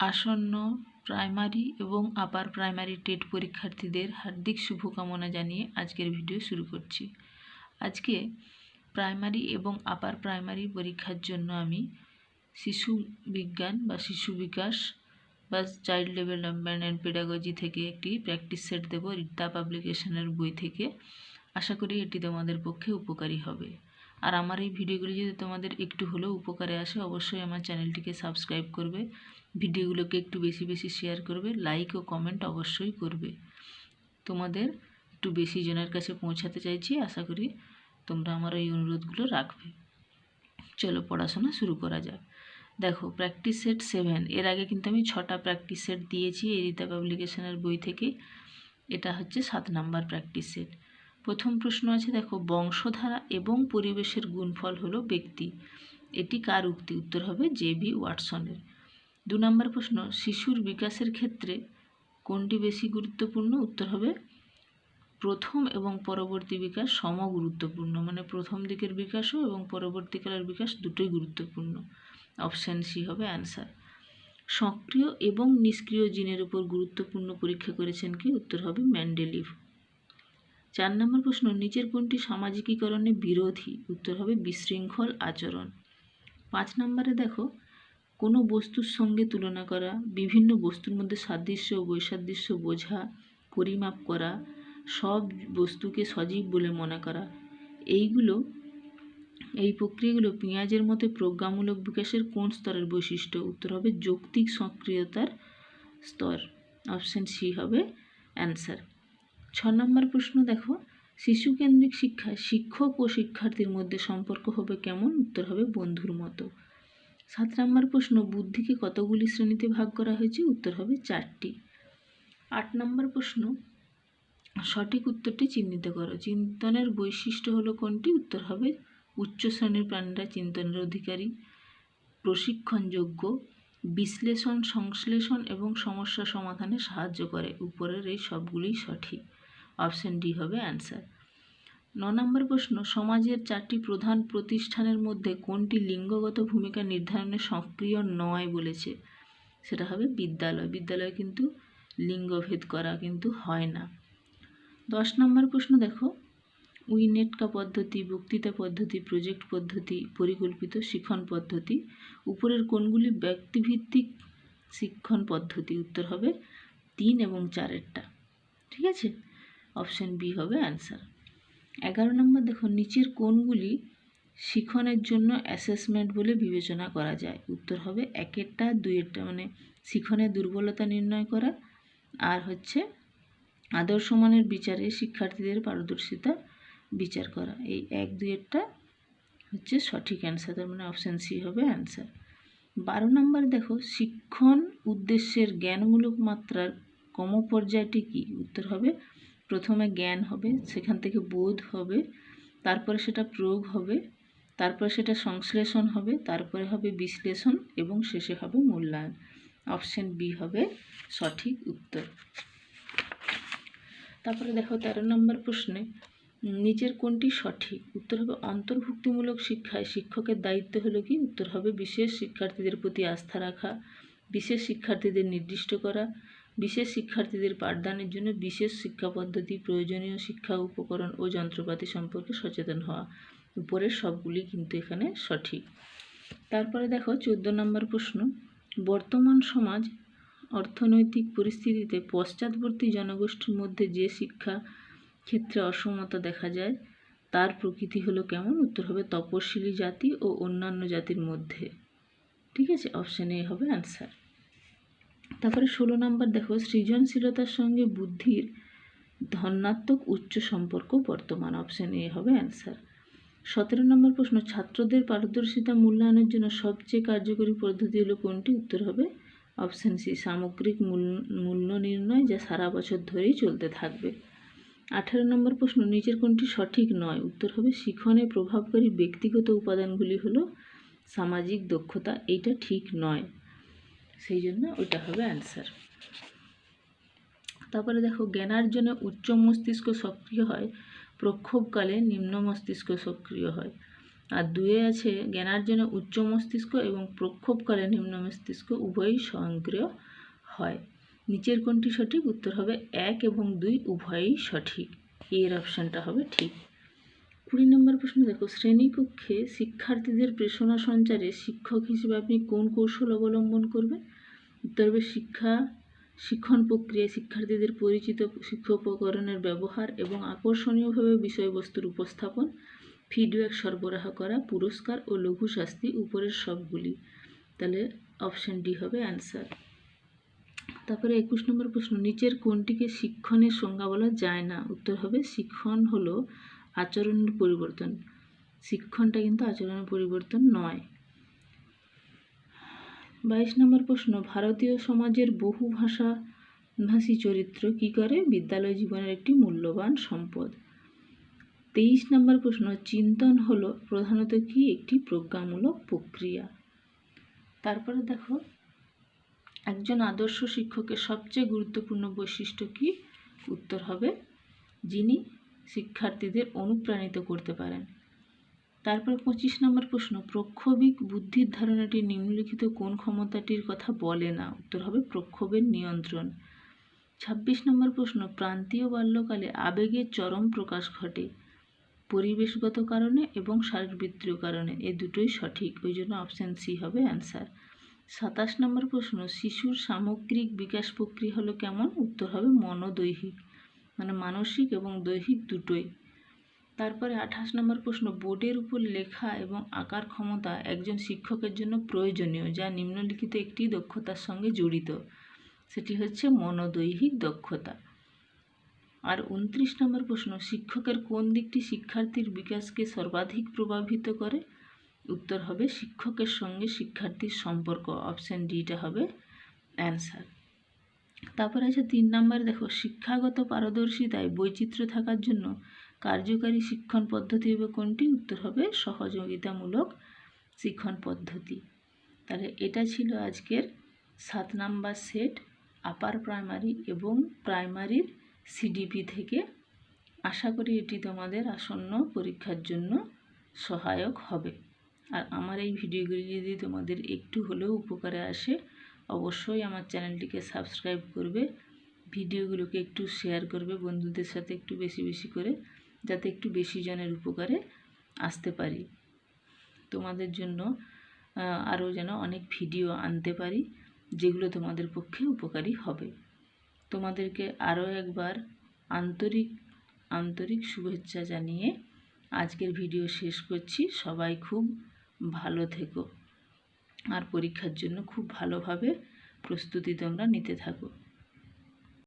আসন্ন প্রাইমারি এবং upper primary TET পরীক্ষার্থীদের হার্দিক শুভকামনা জানিয়ে আজকের ভিডিও শুরু করছি। আজকে প্রাইমারি এবং আপার প্রাইমারি পরীক্ষার জন্য আমি শিশু বিজ্ঞান বা শিশু বিকাশ বা চাইল্ড ডেভেলপমেন্ট অ্যান্ড পেডাগজি থেকে একটি প্র্যাকটিস সেট দেবো রিতা পাবলিকেশনের বই থেকে। আশা করি এটি তোমাদের পক্ষে উপকারী হবে। আর আমার এই ভিডিওগুলি যদি তোমাদের একটু হলেও উপকারে আসে, অবশ্যই আমার চ্যানেলটিকে সাবস্ক্রাইব করবে। ভিডিওগুলোকে একটু বেশি বেশি শেয়ার করবে লাইক ও কমেন্ট অবশ্যই করবে। তোমাদের একটু বেশি জনের কাছে পৌঁছাতে চাইছি, আশা করি তোমরা আমার এই অনুরোধগুলো রাখবে। চলো পড়াশোনা শুরু করা যাক। দেখো প্র্যাকটিস সেট সেভেন এর আগে কিন্তু আমি ছটা প্র্যাকটিস সেট দিয়েছি এই রীতা পাবলিকেশনের বই থেকে। এটা হচ্ছে সাত নাম্বার প্র্যাকটিস সেট প্রথম প্রশ্ন আছে, দেখো, বংশধারা এবং পরিবেশের গুণফল হলো ব্যক্তি। এটি কার উক্তি? উত্তর হবে জে বি ওয়াটসনের। দু নম্বর প্রশ্ন, শিশুর বিকাশের ক্ষেত্রে কোনটি বেশি গুরুত্বপূর্ণ? উত্তর হবে প্রথম এবং পরবর্তী বিকাশ সম গুরুত্বপূর্ণ মানে প্রথম দিকের বিকাশও এবং পরবর্তীকালের বিকাশ দুটোই গুরুত্বপূর্ণ। অপশান সি হবে অ্যান্সার। সক্রিয় এবং নিষ্ক্রিয় জিনের উপর গুরুত্বপূর্ণ পরীক্ষা করেছেন কি? উত্তর হবে ম্যান্ডেলিভ। চার নম্বর প্রশ্ন, নিচের কোনটি সামাজিকীকরণে বিরোধী? উত্তর হবে বিশৃঙ্খল আচরণ। পাঁচ নম্বরে দেখো, কোনো বস্তুর সঙ্গে তুলনা করা, বিভিন্ন বস্তুর মধ্যে সাদৃশ্য ও বৈসাদৃশ্য বোঝা, পরিমাপ করা, সব বস্তুকে সজীব বলে মনে করা, এইগুলো, এই প্রক্রিয়াগুলো পেঁয়াজের মতো প্রজ্ঞামূলক বিকাশের কোন স্তরের বৈশিষ্ট্য? উত্তর হবে যৌক্তিক সক্রিয়তার স্তর। অপশান সি হবে অ্যান্সার। ছ নম্বর প্রশ্ন দেখো, শিশু কেন্দ্রিক শিক্ষায় শিক্ষক ও শিক্ষার্থীর মধ্যে সম্পর্ক হবে কেমন? উত্তর হবে বন্ধুর মতো। সাত নম্বর প্রশ্ন, বুদ্ধিকে কতগুলি শ্রেণীতে ভাগ করা হয়েছে? উত্তর হবে চারটি। আট নম্বর প্রশ্ন, সঠিক উত্তরটি চিহ্নিত করো। চিন্তনের বৈশিষ্ট্য হলো কোনটি? উত্তর হবে উচ্চ শ্রেণির প্রাণীরা চিন্তনের অধিকারী, প্রশিক্ষণযোগ্য, বিশ্লেষণ, সংশ্লেষণ এবং সমস্যা সমাধানে সাহায্য করে। উপরের এই সবগুলোই সঠিক। অপশান ডি হবে অ্যান্সার। ন নম্বর প্রশ্ন, সমাজের চারটি প্রধান প্রতিষ্ঠানের মধ্যে কোনটি লিঙ্গগত ভূমিকা নির্ধারণে সক্রিয় নয় বলেছে? সেটা হবে বিদ্যালয়। বিদ্যালয়ে কিন্তু লিঙ্গভেদ করা কিন্তু হয় না। দশ নম্বর প্রশ্ন দেখো, উইনেটকা পদ্ধতি, বক্তৃতা পদ্ধতি, প্রজেক্ট পদ্ধতি, পরিকল্পিত শিক্ষণ পদ্ধতি, উপরের কোনগুলি ব্যক্তিভিত্তিক শিক্ষণ পদ্ধতি? উত্তর হবে তিন এবং চারেরটা। ঠিক আছে? অপশান বি হবে অ্যান্সার। এগারো নম্বর দেখো নিচের কোনগুলি শিখনের জন্য অ্যাসেসমেন্ট বলে বিবেচনা করা যায়। উত্তর হবে একেরটা, দুইয়েরটা মানে শিখনের দুর্বলতা নির্ণয় করা। আর হচ্ছে আদর্শ মানের বিচারে শিক্ষার্থীদের পারদর্শিতা বিচার করা। এই এক, দুইয়েরটা হচ্ছে সঠিক অ্যান্সার, তার মানে অপশান সি হবে অ্যান্সার। বারো নম্বর দেখো, শিক্ষণ উদ্দেশ্যের জ্ঞানমূলক মাত্রার কম পর্যায়টি কী? উত্তর হবে প্রথমে জ্ঞান হবে, সেখান থেকে বোধ হবে, তারপরে সেটা প্রয়োগ হবে, তারপরে সেটা সংশ্লেষণ হবে, তারপরে হবে বিশ্লেষণ এবং শেষে হবে মূল্যায়ন। অপশন বি হবে সঠিক উত্তর। তারপরে দেখো তেরো নম্বর প্রশ্নে, নিচের কোনটি সঠিক? উত্তর হবে অন্তর্ভুক্তিমূলক শিক্ষায় শিক্ষকের দায়িত্ব হলো কি? উত্তর হবে বিশেষ শিক্ষার্থীদের প্রতি আস্থা রাখা, বিশেষ শিক্ষার্থীদের নির্দিষ্ট করা বিশেষ শিক্ষার্থীদের পাঠদানের জন্য বিশেষ শিক্ষা পদ্ধতি, প্রয়োজনীয় শিক্ষা উপকরণ ও যন্ত্রপাতি সম্পর্কে সচেতন হওয়া। উপরের সবগুলি কিন্তু এখানে সঠিক। তারপরে দেখো চোদ্দ নম্বর প্রশ্ন। বর্তমান সমাজ অর্থনৈতিক পরিস্থিতিতে পশ্চাৎবর্তী জনগোষ্ঠীর মধ্যে যে শিক্ষা ক্ষেত্রে অসমতা দেখা যায়, তার প্রকৃতি হলো কেমন? উত্তর হবে তপশিলি জাতি ও অন্যান্য জাতির মধ্যে। ঠিক আছে? অপশান হবে অ্যান্সার তারপরে ষোলো নম্বর দেখো, সৃজনশীলতার সঙ্গে বুদ্ধির ধনাত্মক উচ্চ সম্পর্ক বর্তমান অপশান এ হবে অ্যান্সার সতেরো নম্বর প্রশ্ন, ছাত্রদের পারদর্শিতা মূল্যায়নের জন্য সবচেয়ে কার্যকরী পদ্ধতি হলো কোনটি? উত্তর হবে অপশান সি সামগ্রিক মূল, মূল্য নির্ণয় যা সারা বছর ধরেই চলতে থাকবে। আঠারো নম্বর প্রশ্ন, নিচের কোনটি সঠিক নয়? উত্তর হবে শিখনে প্রভাবকারী ব্যক্তিগত উপাদানগুলি হলো সামাজিক দক্ষতা, এইটা ঠিক নয়। সেই জন্য ওইটা হবে অ্যান্সার তারপরে দেখো, জ্ঞানার্জনে উচ্চ মস্তিষ্ক সক্রিয় হয়, প্রক্ষোভকালে নিম্ন মস্তিষ্ক সক্রিয় হয়। আর দুয়ে আছে, জ্ঞানার্জনে উচ্চ মস্তিষ্ক এবং প্রক্ষোভকালে নিম্ন মস্তিষ্ক উভয়ই স্বয়ংক্রিয় হয়। নিচের কোনটি সঠিক? উত্তর হবে এক এবং দুই উভয়ই সঠিক। এর অপশানটা হবে ঠিক। কুড়ি নম্বর প্রশ্ন দেখো, শ্রেণীকক্ষে শিক্ষার্থীদের প্রেষণা সঞ্চারে শিক্ষক হিসেবে আপনি কোন কৌশল অবলম্বন করবেন? উত্তর হবে শিক্ষা, শিক্ষণ প্রক্রিয়ায় শিক্ষার্থীদের পরিচিত শিক্ষোপকরণের ব্যবহার এবং আকর্ষণীয়ভাবে বিষয়বস্তুর উপস্থাপন ফিডব্যাক সরবরাহ করা, পুরস্কার ও লঘু শাস্তি, উপরের সবগুলি। তাহলে অপশন ডি হবে অ্যান্সার তারপরে একুশ নম্বর প্রশ্ন, নিচের কোনটিকে শিক্ষণের সংজ্ঞা বলা যায় না? উত্তর হবে শিক্ষণ হলো আচরণের পরিবর্তন। শিক্ষণটা কিন্তু আচরণের পরিবর্তন নয়। বাইশ নম্বর প্রশ্ন, ভারতীয় সমাজের বহু ভাষা ভাষী চরিত্র কী করে? বিদ্যালয় জীবনের একটি মূল্যবান সম্পদ। তেইশ নম্বর প্রশ্ন, চিন্তন হলো প্রধানত কি? একটি প্রজ্ঞামূলক প্রক্রিয়া। তারপরে দেখো, একজন আদর্শ শিক্ষকের সবচেয়ে গুরুত্বপূর্ণ বৈশিষ্ট্য কি? উত্তর হবে, যিনি শিক্ষার্থীদের অনুপ্রাণিত করতে পারেন। তারপর পঁচিশ নম্বর প্রশ্ন, প্রক্ষোভিক বুদ্ধির ধারণাটি নিম্নলিখিত কোন ক্ষমতাটির কথা বলে না? উত্তর হবে প্রক্ষোভের নিয়ন্ত্রণ। ছাব্বিশ নম্বর প্রশ্ন, প্রান্তীয় বাল্যকালে আবেগের চরম প্রকাশ ঘটে পরিবেশগত কারণে এবং শারীরবৃত্তীয় কারণে? এ দুটোই সঠিক, ওই জন্য অপশান সি হবে অ্যান্সার সাতাশ নম্বর প্রশ্ন, শিশুর সামগ্রিক বিকাশ প্রক্রিয়া হলো কেমন? উত্তর হবে মনোদৈহিক। মানে মানসিক এবং দৈহিক দুটোই। তারপরে আঠাশ নম্বর প্রশ্ন, বোর্ডের উপর লেখা এবং আঁকার ক্ষমতা একজন শিক্ষকের জন্য প্রয়োজনীয়, যা নিম্নলিখিত একটি দক্ষতার সঙ্গে জড়িত। সেটি হচ্ছে মনোদৈহিক দক্ষতা। আর উনত্রিশ নম্বর প্রশ্ন, শিক্ষকের কোন দিকটি শিক্ষার্থীর বিকাশকে সর্বাধিক প্রভাবিত করে? উত্তর হবে, শিক্ষকের সঙ্গে শিক্ষার্থীর সম্পর্ক। অপশান ডিটা হবে অ্যান্সার। তারপরে আছে তিন নাম্বার, দেখো, শিক্ষাগত পারদর্শিতায় বৈচিত্র্য থাকার জন্য কার্যকারী শিক্ষণ পদ্ধতি হবে কোনটি? উত্তর হবে সহযোগিতামূলক শিক্ষণ পদ্ধতি। তাহলে এটা ছিল আজকের সাত নাম্বার সেট আপার প্রাইমারি এবং প্রাইমারির সিডিপি থেকে। আশা করি এটি তোমাদের আসন্ন পরীক্ষার জন্য সহায়ক হবে। আর আমার এই ভিডিওগুলি যদি তোমাদের একটু হলেও উপকারে আসে অবশ্যই আমার চ্যানেলটিকে সাবস্ক্রাইব করবে, ভিডিওগুলোকে একটু শেয়ার করবে বন্ধুদের সাথে একটু বেশি বেশি করে, যাতে একটু বেশি জনের উপকারে আসতে পারি। তোমাদের জন্য আরও যেন অনেক ভিডিও আনতে পারি, যেগুলো তোমাদের পক্ষে উপকারী হবে। তোমাদেরকে আরও একবার আন্তরিক আন্তরিক শুভেচ্ছা জানিয়ে আজকের ভিডিও শেষ করছি। সবাই খুব ভালো থেকো। আর পরীক্ষার জন্য খুব ভালোভাবে প্রস্তুতি তোমরা নিতে থাকো।